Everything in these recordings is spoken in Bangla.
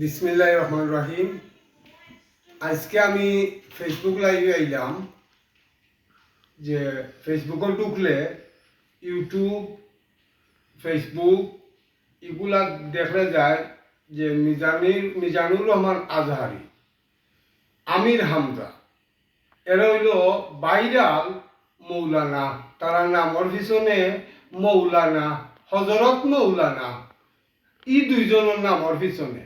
বিসমিল্লাহ রহমান রহিম আজকে আমি ফেসবুক লাইভে আইলাম, যে ফেসবুকে ঢুকলে ইউটিউব ফেসবুক এগুলা দেখা যায় যে মিজানির মিজানুর রহমান আজহারি, আমির হামজা, এরা হইল বাইরাল মৌলানা, তারা নামর পিছনে মৌলানা হজরত মৌলানা ই দুইজনের নামর পিছনে।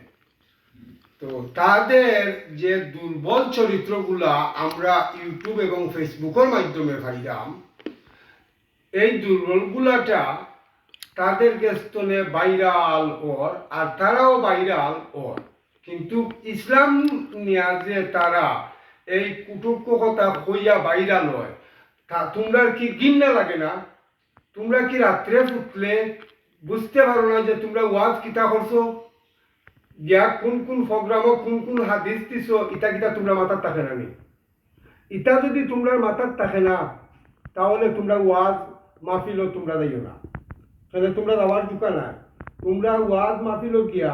তো তাদের যে দুর্বল চরিত্রগুলা আমরা ইউটিউব এবং ফেসবুকের মাধ্যমে পাইলাম, এই দুর্বলগুলাটা তাদের গেস্তনে বাইরাল ওর আর তারাও বাইরাল ওর। কিন্তু ইসলাম নিয়া যে তারা এই কুটুক্য কথা হইয়া বাইরাল হয়, তা তোমরা কি গিন্না লাগে না? তোমরা কি রাত্রে ফুটলে বুঝতে পারো না যে তোমরা ওয়াজ কিতা করছ? গিয়া কোন কোন প্রোগ্রামও কোন কোন হাদিস দিছো ইটা কিটা তোমরা মাথার থাকে না নি? ইটা যদি তোমরা মাথার থাকে না, তাহলে তোমরা ওয়াজ মাহফিলও তোমরা যাইও না। তাহলে তোমরা যাওয়ার দোকা না তোমরা ওয়াজ মাহফিলও গিয়া,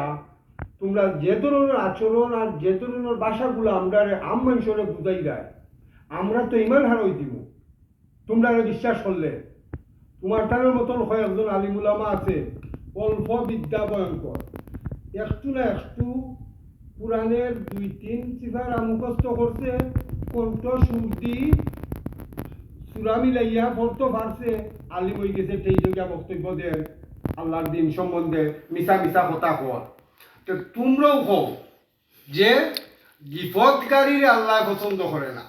তোমরা যে ধরনের আচরণ আর যে ধরনের ভাষাগুলো আমরা আম মানুষরে বুঝাই দেয়, আমরা তো ইমান হারই দিব। তোমরা বিশ্বাস করলে। তোমার তার মতন হয় একজন আলিমুলামা আছে, অল্প বিদ্যা ভয়ঙ্কর। একটু না একটু পুরাণের দুই তিন সিফার মুখস্থ করছে, কণ্ঠ সুরদি সুরা মিলাইয়া পড়তে পারছে আলি হয়ে গেছে সেই যোগা বক্তব্য দেন আল্লাহর দিন সম্বন্ধে মিশা মিশা কথা কর তো তোমরাও হও যে বিপদকারীর আল্লাহ পছন্দ করে না।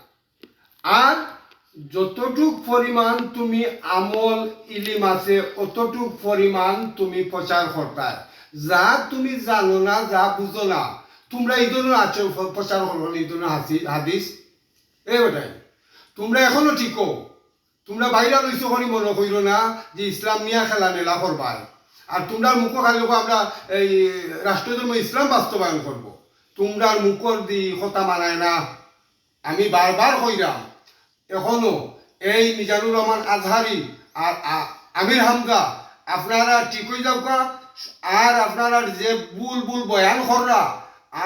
আর যতটুক পরিমাণ তুমি আমল ইলিম আছে, অতটুক পরিমাণ তুমি প্রচার করতার যা তুমি জানো না, যা বুঝো না, তোমরা এই আচর প্রচার করো এই হাসি, হাদিস। এই ওটাই তোমরা এখনও ঠিকো। তোমরা বাইরা লইছো করি মনে কইর না যে ইসলাম নিয়ে খেলা মেলা করবাই আর তোমরা মুখ খালি আমরা এই রাষ্ট্রধর্ম ইসলাম বাস্তবায়ন করব। তোমরা মুখর দি কথা মানায় না। আমি বারবার কইরাম এখনও এই মিজানুর রহমান আজহারি আর আমির হামজা, আপনারা ঠিক হয়ে যাও কা আর আপনারা যে বুল বুল বয়ান কররা,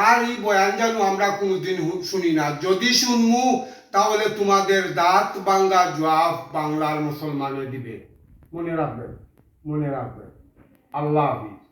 আর এই বয়ান জানো আমরা কোনোদিন শুনি না। যদি শুনমু, তাহলে তোমাদের দাঁত বাংলা জবাব বাংলার মুসলমানে দিবে। মনে রাখবেন মনে রাখবেন। আল্লাহ হাফিজ।